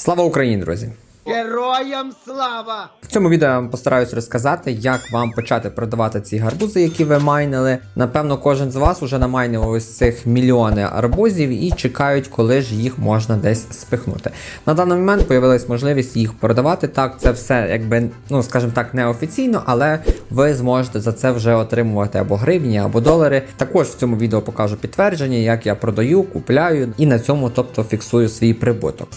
Слава Україні, друзі! Героям слава! В цьому відео я вам постараюсь розказати, як вам почати продавати ці гарбузи, які ви майнили. Напевно, кожен з вас уже намайнив ось цих мільйони арбузів і чекають, коли ж їх можна десь спихнути. На даний момент появилась можливість їх продавати. Так, це все якби, ну скажімо так, неофіційно, але ви зможете за це вже отримувати або гривні, або долари. Також в цьому відео покажу підтвердження, як я продаю, купляю і на цьому, тобто, фіксую свій прибуток.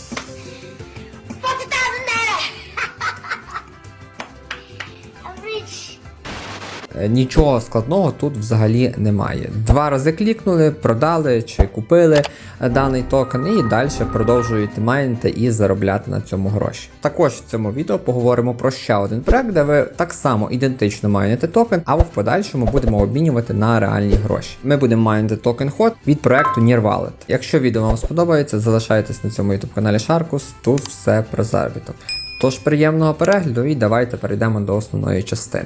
Нічого складного тут взагалі немає. Два рази клікнули, продали чи купили е, даний токен, і далі продовжуєте майнити і заробляти на цьому гроші. Також в цьому відео поговоримо про ще один проект, де ви так само ідентично майните токен, а в подальшому будемо обмінювати на реальні гроші. Ми будемо майнити токен ход від проекту Near Wallet. Якщо відео вам сподобається, залишайтесь на цьому youtube каналі Sharkus, тут все про заробіток. Тож приємного перегляду і давайте перейдемо до основної частини.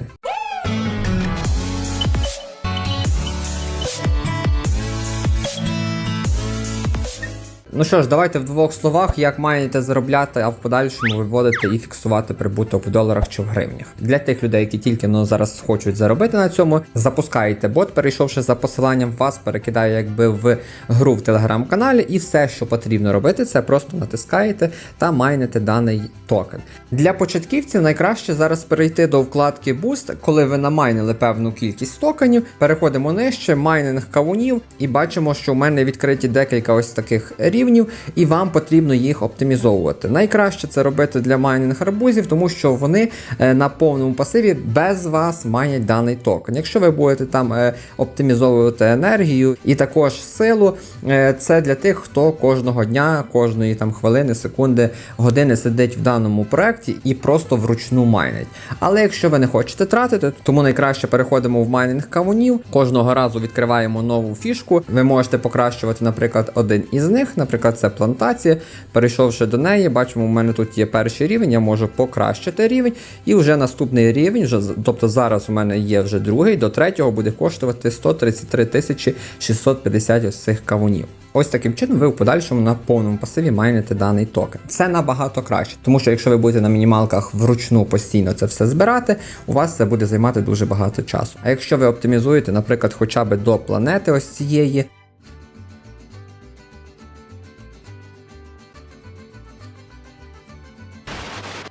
Ну що ж, давайте в двох словах, як маєте заробляти, а в подальшому виводити і фіксувати прибуток в доларах чи в гривнях. Для тих людей, які тільки ну, зараз хочуть заробити на цьому, запускаєте бот, перейшовши за посиланням, вас перекидає якби в гру в телеграм-каналі, і все, що потрібно робити, це просто натискаєте та майните даний токен. Для початківців найкраще зараз перейти до вкладки Boost, коли ви намайнили певну кількість токенів, переходимо нижче, майнинг кавунів, і бачимо, що в мене відкриті декілька ось таких рівнів, і вам потрібно їх оптимізовувати. Найкраще це робити для майнинг арбузів, тому що вони е, на повному пасиві без вас майнять даний токен. Якщо ви будете там е, оптимізовувати енергію і також силу, е, це для тих, хто кожного дня, кожної там хвилини, секунди, години сидить в даному проекті і просто вручну майнить. Але якщо ви не хочете тратити, тому найкраще переходимо в майнинг кавунів. Кожного разу відкриваємо нову фішку. Ви можете покращувати, наприклад, один із них, наприклад, це плантація. Перейшовши до неї, бачимо, у мене тут є перший рівень, я можу покращити рівень, і вже наступний рівень, вже, тобто зараз у мене є вже другий, до третього буде коштувати 133 тисячі 650 ось цих кавунів. Ось таким чином ви в подальшому на повному пасиві майните даний токен. Це набагато краще, тому що якщо ви будете на мінімалках вручну постійно це все збирати, у вас це буде займати дуже багато часу. А якщо ви оптимізуєте, наприклад, хоча б до планети ось цієї,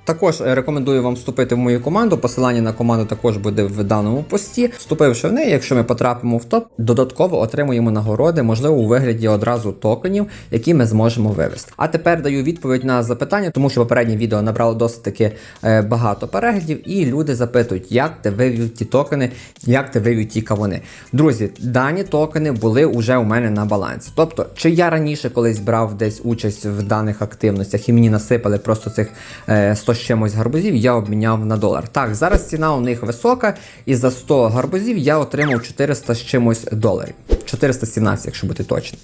Також е, рекомендую вам вступити в мою команду. Посилання на команду також буде в даному пості. Вступивши в неї, якщо ми потрапимо в топ, додатково отримуємо нагороди, можливо, у вигляді одразу токенів, які ми зможемо вивести. А тепер даю відповідь на запитання, тому що попереднє відео набрало досить таки е, багато переглядів, і люди запитують, як ти вивів ті токени, як ти вивів ті кавуни. Друзі, дані токени були уже у мене на балансі. Тобто, чи я раніше колись брав десь участь в даних активностях і мені насипали просто цих е, 100 з чимось гарбузів, я обміняв на долар. Так, зараз ціна у них висока, і за 100 гарбузів я отримав 400 з чимось доларів. 417, якщо бути точним.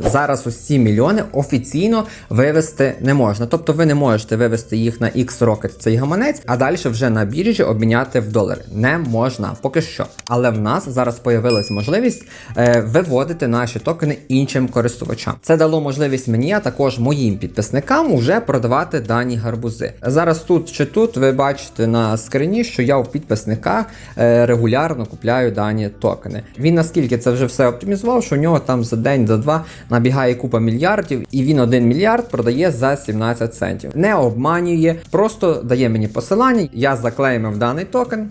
Зараз усі ці мільйони офіційно вивести не можна. Тобто ви не можете вивести їх на X-Rocket, цей гаманець, а далі вже на біржі обміняти в долари. Не можна, поки що. Але в нас зараз появилась можливість е, виводити наші токени іншим користувачам. Це дало можливість мені, а також моїм підписникам уже продавати дані гарбузи. Зараз тут чи тут ви бачите на скрині, що я у підписника е, регулярно купляю дані токени. Він наскільки це вже все оптимізував, що у нього там за день, за два набігає купа мільярдів, і він 1 мільярд продає за 17 центів. Не обманює, просто дає мені посилання, я заклеїмив даний токен.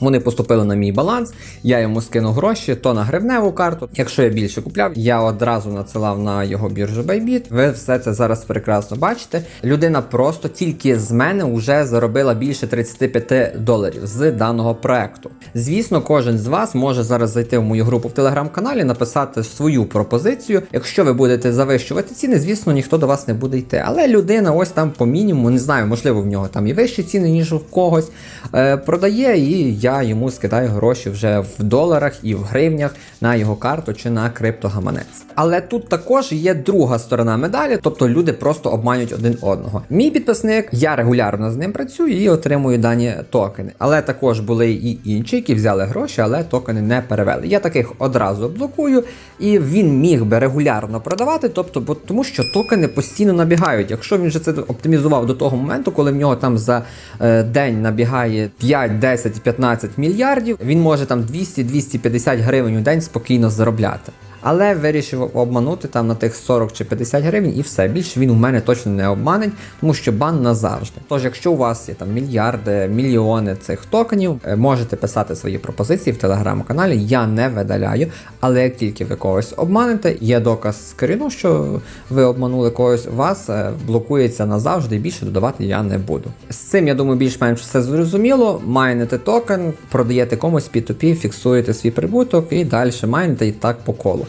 Вони поступили на мій баланс, я йому скинув гроші, то на гривневу карту. Якщо я більше купляв, я одразу надсилав на його біржу Bybit. Ви все це зараз прекрасно бачите. Людина просто тільки з мене вже заробила більше 35 доларів з даного проекту. Звісно, кожен з вас може зараз зайти в мою групу в телеграм-каналі, написати свою пропозицію. Якщо ви будете завищувати ціни, звісно, ніхто до вас не буде йти. Але людина ось там по мінімуму, не знаю, можливо, в нього там і вищі ціни, ніж у когось, е, продає і я йому скидаю гроші вже в доларах і в гривнях на його карту чи на криптогаманець. Але тут також є друга сторона медалі, тобто люди просто обманюють один одного. Мій підписник, я регулярно з ним працюю і отримую дані токени. Але також були і інші, які взяли гроші, але токени не перевели. Я таких одразу блокую, і він міг би регулярно продавати, тобто, бо тому що токени постійно набігають. Якщо він вже це оптимізував до того моменту, коли в нього там за е, день набігає 5, 10, 15 мільярдів, він може там 200-250 гривень у день спокійно заробляти. Але вирішив обманути там на тих 40 чи 50 гривень і все. Більше він у мене точно не обманить, тому що бан назавжди. Тож, якщо у вас є там мільярди, мільйони цих токенів, е, можете писати свої пропозиції в телеграм-каналі. Я не видаляю. Але як тільки ви когось обманете, є доказ скріну, що ви обманули когось, вас е, блокується назавжди і більше додавати я не буду. З цим я думаю, більш-менш все зрозуміло. Майнете токен, продаєте комусь P2P, фіксуєте свій прибуток і далі майнете і так по колу.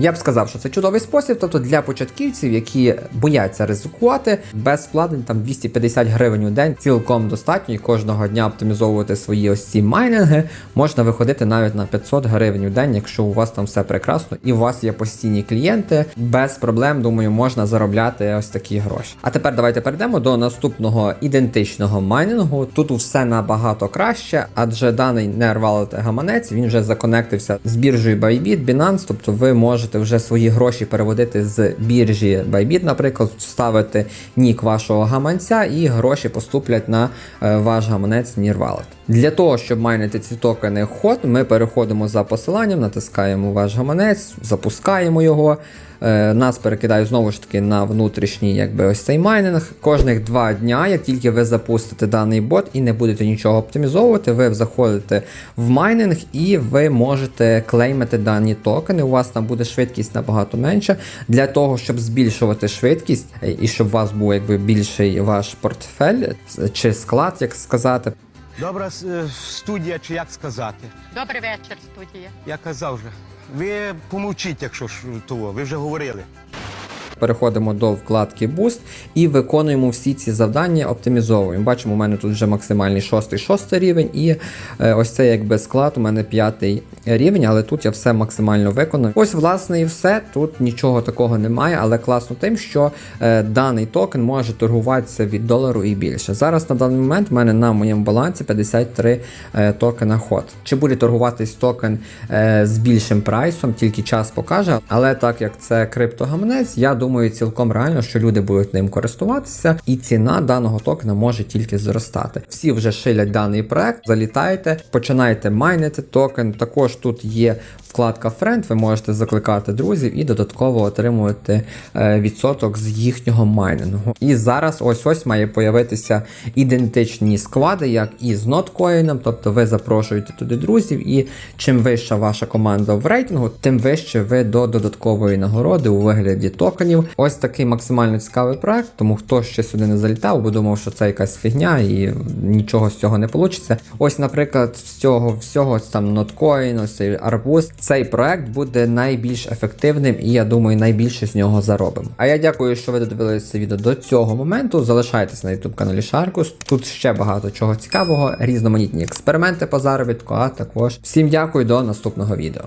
Я б сказав, що це чудовий спосіб, тобто для початківців, які бояться ризикувати, без вкладень там 250 гривень у день цілком достатньо і кожного дня оптимізовувати свої ось ці майнинги, можна виходити навіть на 500 гривень у день, якщо у вас там все прекрасно і у вас є постійні клієнти, без проблем, думаю, можна заробляти ось такі гроші. А тепер давайте перейдемо до наступного ідентичного майнінгу. Тут все набагато краще, адже даний Near гаманець він вже законектився з біржею Bybit, Binance, тобто ви можете вже свої гроші переводити з біржі Bybit, наприклад, ставити нік вашого гаманця, і гроші поступлять на е, ваш гаманець NearWallet. Для того, щоб майнити ці токени ход, ми переходимо за посиланням, натискаємо ваш гаманець, запускаємо його. Е, Нас перекидає знову ж таки на внутрішній якби ось цей майнинг. Кожних два дня, як тільки ви запустите даний бот і не будете нічого оптимізовувати, ви заходите в майнинг і ви можете клеймити дані токени. У вас там буде швидкість набагато менша. Для того, щоб збільшувати швидкість е, і щоб у вас був якби більший ваш портфель е, чи склад, як сказати. Добра е, студія, чи як сказати. Добрий вечір, студія. Я казав вже. Ви помовчіть, якщо ж того, ви вже говорили. Переходимо до вкладки Boost і виконуємо всі ці завдання, оптимізовуємо. Бачимо, у мене тут вже максимальний 6-6 рівень, і е, ось це якби склад, у мене п'ятий рівень, але тут я все максимально виконав. Ось, власне, і все. Тут нічого такого немає, але класно тим, що е, даний токен може торгуватися від долару і більше. Зараз на даний момент в мене на моєму балансі 53 е, токена ход. Чи буде торгуватись токен е, з більшим прайсом, тільки час покаже. Але так як це криптогаманець, я думаю, цілком реально, що люди будуть ним користуватися, і ціна даного токена може тільки зростати. Всі вже шилять даний проект, залітайте, починаєте майнити токен. Також тут є вкладка Friend, ви можете закликати друзів і додатково отримувати е, відсоток з їхнього майнингу. І зараз ось ось має появитися ідентичні склади, як і з ноткоїном, тобто ви запрошуєте туди друзів, і чим вища ваша команда в рейтингу, тим вище ви до додаткової нагороди у вигляді токенів. Ось такий максимально цікавий проект, тому хто ще сюди не залітав, бо думав, що це якась фігня і нічого з цього не вийде. Ось, наприклад, з цього всього там ноткоін, ось цей арбуз. Цей проект буде найбільш ефективним і я думаю, найбільше з нього заробимо. А я дякую, що ви додивилися відео до цього моменту. Залишайтесь на YouTube каналі Шаркус. Тут ще багато чого цікавого, різноманітні експерименти по заробітку, а також всім дякую до наступного відео.